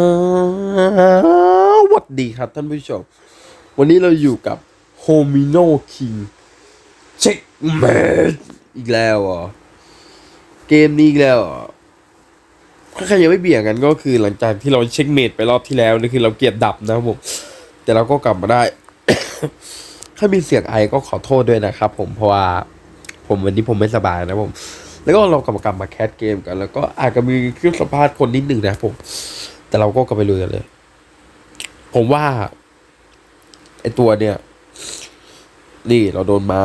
สวัสดีครับท่านผู้ชม วันนี้เราอยู่กับโฮมิโนคิงเช็คเมดอีกแล้วเหรอเกมนี้อีกแล้วเหรอถ้าใครยังไม่เบี่ยงกันก็คือหลังจากที่เราเช็คเมดไปรอบที่แล้วนี่คือเราเกียร์ดับนะครับผม แต่เราก็กลับมาได้ ถ้ามีเสียงไอก็ขอโทษด้วยนะครับผมเพราะว่าผมวันนี้ผมไม่สบายนะผม แล้วก็เรากลับมากลับมาแคสเกมกัน แล้วก็อาจจะมีเครื่องสัมภาษณ์คนนิดหนึ่งนะผม แต่เราก็กลับไปลุยกันเลย ผมว่าไอตัวเนี่ย นี่เราโดนมา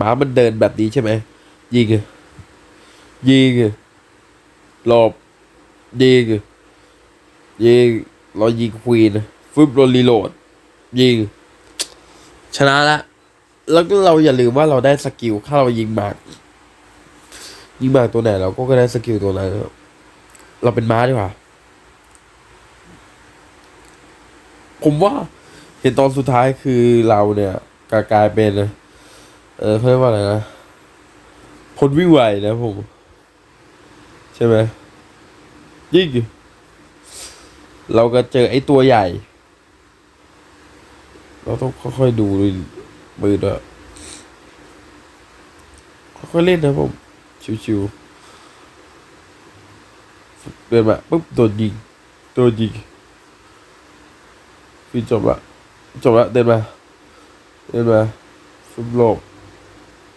ม้ามันเดินแบบนี้ใช่ไหมยิงยิงหลบยิงยิงเรายิงควีนฟึบเรารีโหลด ยิง ชนะละ แล้วเราอย่าลืมว่าเราได้สกิลถ้าเรายิงหมาก ยิงหมากตัวไหนเราก็ได้สกิลตัวนั้นเราเป็นม้าดีกว่า ผมว่าเห็นตอนสุดท้ายคือเราเนี่ยกลายเป็นเออเขาเรียกว่าอะไรนะพลวิ่งไวนะผม ใช่ไหมยิ่งเราก็เจอไอ้ตัวใหญ่ เราต้องค่อยๆดูมือด้วยค่อยๆเล่นนะผม ชิวๆเดินมาปุ๊บโดนยิงโดนยิง คือจบละจบละเดินมา เดินมาฟุบโลก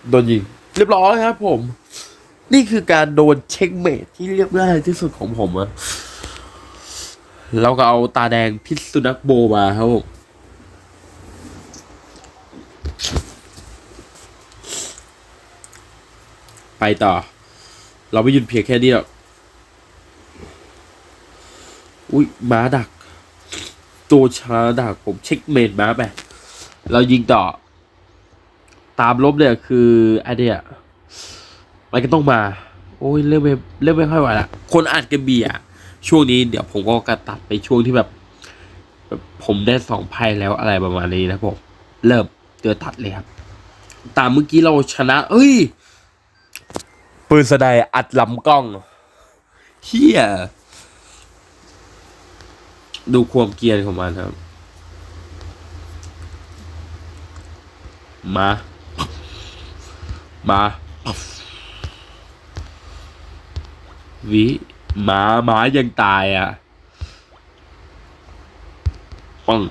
โดนยิง เรียบร้อยครับผม นี่คือการโดนเช็คเมทที่เรียบง่ายที่สุดของผมอะเราก็เอาตาแดงพิษสุนัขโบมาครับผมไปต่อ เราไม่หยุดเพียงแค่นี้หรอก อุ้ยม้าดัก ตัวชาดักผมเช็คเมดม้าไป เรายิงต่อ ตามลบเนี่ยคือไอเดียมันก็ต้องมา โอ้ยเริ่มไม่เริ่มไม่ค่อยไหวละคนอัดกันเบียร์ช่วงนี้เดี๋ยวผมก็กระตัดไปช่วงที่แบบแบบผมได้สองไพ่แล้วอะไรประมาณนี้นะผมเริ่มเจอตัดเลยครับ ตามเมื่อกี้เราชนะ เอ้ย ปืนสไนอัดลำกล้องเฮีย ดูความเกียนของมันครับ มา มา วิหมาหมายังตายอะปัง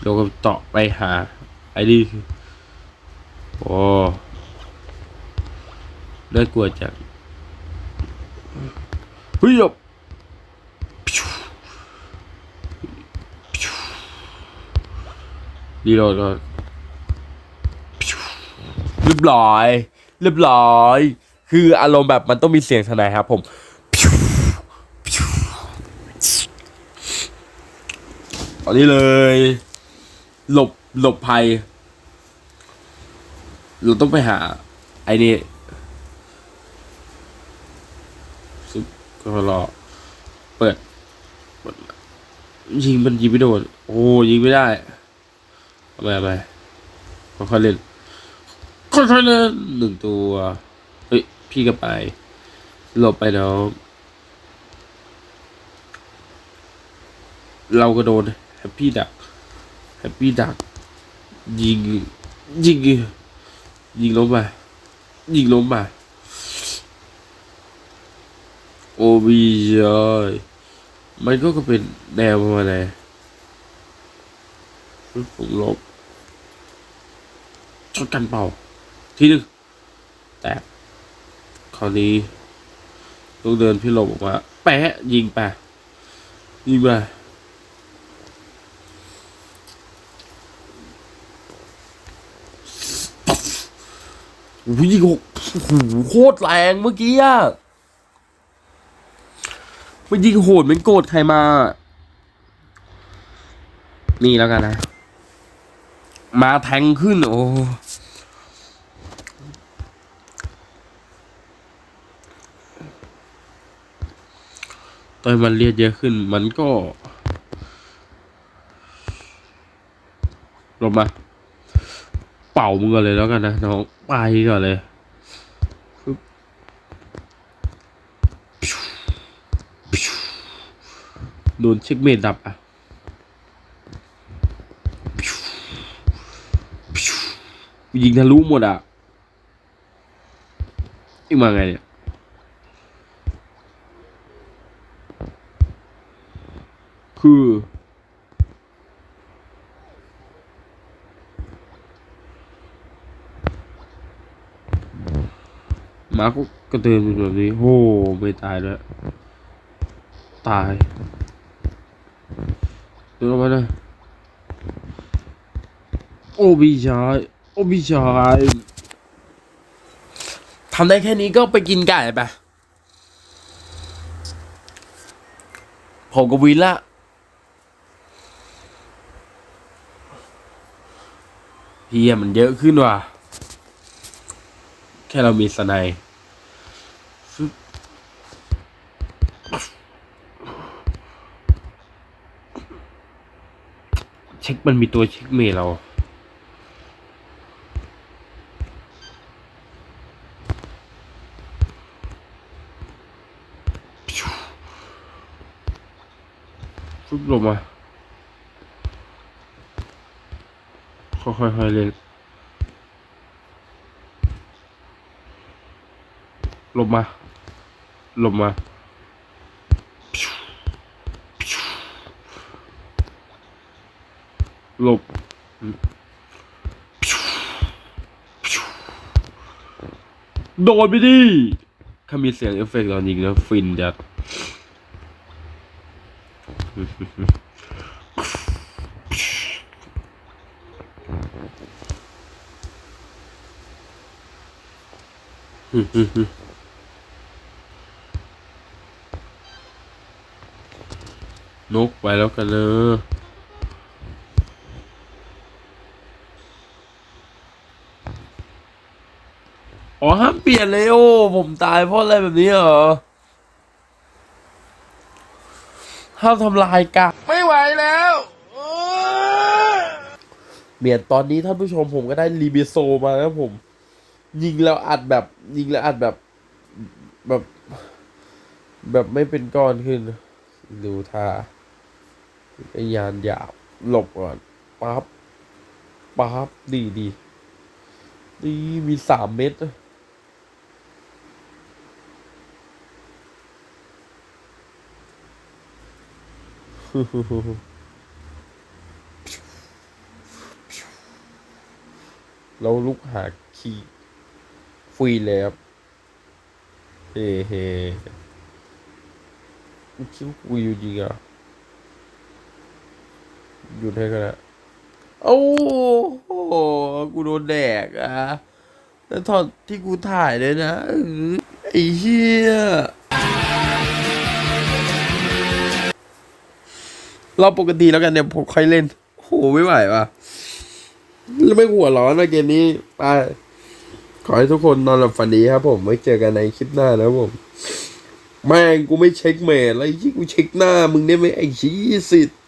เราก็ต่อไปหา ไอ้นี่โอ้น่ากลัวจังเฮ้ยบ ดีโหลดเรียบร้อย เรียบร้อย คืออารมณ์แบบมันต้องมีเสียงทนายครับผมอันนี้เลย หลบหลบภัย เราต้องไปหา ไอ้นี่ซุปก็รอเปิดเปิดยิงมันยิงไม่โดนโอ้ยิงไม่ได้ ไปไปค่อยๆเล่นค่อยๆเล่นหนึ่งตัว เฮ้ย พี่ก็ไปหลบไปน้องเราก็โดนแฮปปี้ดักแฮปปี้ดักยิง ยิง ยิงล้มมา ยิงล้มมา โอบียยมันก็ก็เป็นแนวประมาณไหน ผมลบชดกันเป่า ทีหนึงแตกคราวนี้ต้องเดินพี่หลบออกมาแปะยิงไปยิงมาโอ้โหยิงหกโหโคตรแรงเมื่อกี้อะมันยิงโหดเหมันโกรธใครมา นี่แล้วกันนะ มาแทงขึ้น โอ้ตอนมันเลียดเยอะขึ้น มันก็ ลงมา เป่ามึงก่อนเลยแล้วกันนะน้องไปก่อนเลยโดนเช็คเมดดับอะ ยิงทะลุหมดอะยิงมาไงเนี่ยคือ มาก็กระเตือนแบบนี้โอ้ไม่ตายด้วยตายดินออกมาเลยโอ้พี่ชาย โอ้พี่ชายทำได้แค่นี้ก็ไปกินไก่ไปผมกับวินละเฮียมันเยอะขึ้นว่ะ แค่เรามีสไนด์ฟึบเช็คมันมีตัวเช็คเมย์เรา ฟึบลงมาค่อยๆเล่นลงมาลงมา ลบ โดนไปดิถ้ามีเสียงเอฟเฟกต์ตอนยิงแล้วฟินจัด นกไปแล้วกันเนอะอ๋อห้ามเปลี่ยนเลยโอ้ผมตายเพราะอะไรแบบนี้เหรอ ห้ามทำลายกะไม่ไหวแล้วเออเปลี่ยนตอนนี้ท่านผู้ชมผมก็ได้รีเบโซมาแล้วผม ยิงแล้วอัดแบบ ยิงแล้วอัดแบบแบบ แบบไม่เป็นก้อนขึ้น ดูท่าไอยานหยาบหลบก่อนปั๊บปั๊บดีดีดีมีสามเม็ดอะ เราลุกหาคีย์ฟรีเลยครับ เฮ้เฮ้คิดว่ากูอยู่จริงอะหยุดให้ก็ได้โอ้โห กูโดนแดกอะแล้วตอนที่กูถ่ายเลยนะ ไอ้เหี้ย เราปกติแล้วกันเนี่ยผมค่อยเล่น โหไม่ไหวว่ะไม่หัวร้อนนะเกมนี้ไปขอให้ทุกคนนอนหลับฝันดีครับผมไว้เจอกันในคลิปหน้านะผม แม่งกูไม่เช็คเมทอะไรที่กูเช็คหน้า มึงได้ไหมไอ้ชี้สิทธิ์